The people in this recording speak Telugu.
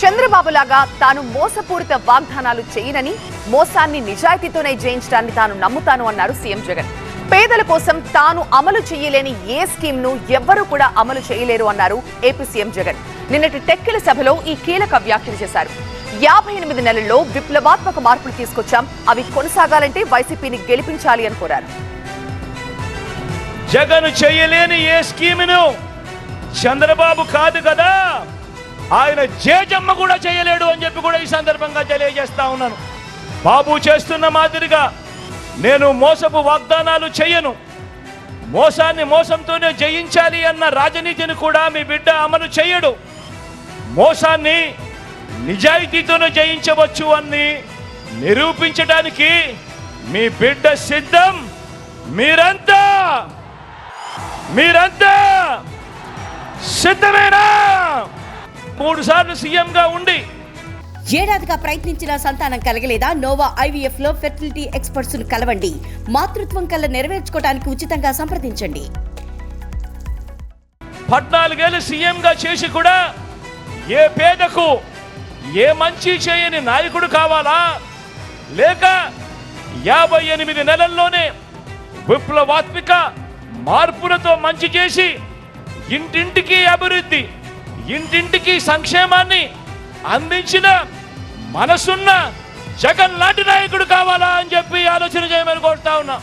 చంద్రబాబు లాగా తాను మోసపూరిత వాగ్దానాలు చేయనని మోసాన్ని నిజాయితీతోనే జయించడాన్ని తాను నమ్ముతాను అన్నారు సీఎం జగన్. పేదల కోసం తాను అమలు చేయలేని ఏ స్కీమ్ను ఎవ్వరూ కూడా అమలు చేయలేరు అన్నారు ఏపీ సీఎం జగన్. నిన్నటి టెక్కిల సభలో ఈ కీలక వ్యాఖ్యలు చేశారు. యాభై ఎనిమిది నెలల్లో విప్లవాత్మక మార్పులు తీసుకొచ్చాం. అవి కొనసాగాలంటే వైసీపీని గెలిపించాలి అని కోరారు. జగన్ చేయలేని ఏ స్కీమును చంద్రబాబు కాదు కదా? ఆయన జేజమ్మ కూడా చేయలేడు అని చెప్పి కూడా ఈ సందర్భంగా తెలియజేస్తా ఉన్నాను. బాబు చేస్తున్న మాదిరిగా నేను మోసపు వాగ్దానాలు చేయను. మోసాన్ని మోసంతోనే జయించాలి అన్న రాజనీతిని కూడా మీ బిడ్డ అమలు చేయడు. మోసాన్ని నిజాయితీతోనే జయించవచ్చు అని నిరూపించడానికి మీ బిడ్డ సిద్ధం. మీరంతా మీరంతా సిద్ధమేనా? మూడు సార్లు సీఎంగా ఉండి ఏడాదిగా ప్రయత్నించిన సంతానం కలగలేదా? నోవా ఐవీఎఫ్లో ఫెర్టిలిటీ ఎక్స్పర్ట్స్ను కలవండి. మాతృత్వం కల్లా నెరవేర్చుకోవడానికి ఉచితంగా సంప్రదించండి. పద్నాలుగేళ్ళు సీఎంగా చేసి కూడా ఏ పేదకు ఏ మంచి చేయని నాయకుడు కావాలా? లేక యాభై ఎనిమిది నెలల్లోనే విప్లవాత్మిక మార్పులతో మంచి చేసి ఇంటింటికి అభివృద్ధి ఇంటింటికి సంక్షేమాన్ని అందించిన మనసున్న జగన్ లాంటి నాయకుడు కావాలా అని చెప్పి ఆలోచన చేయమని కోరుతా ఉన్నా.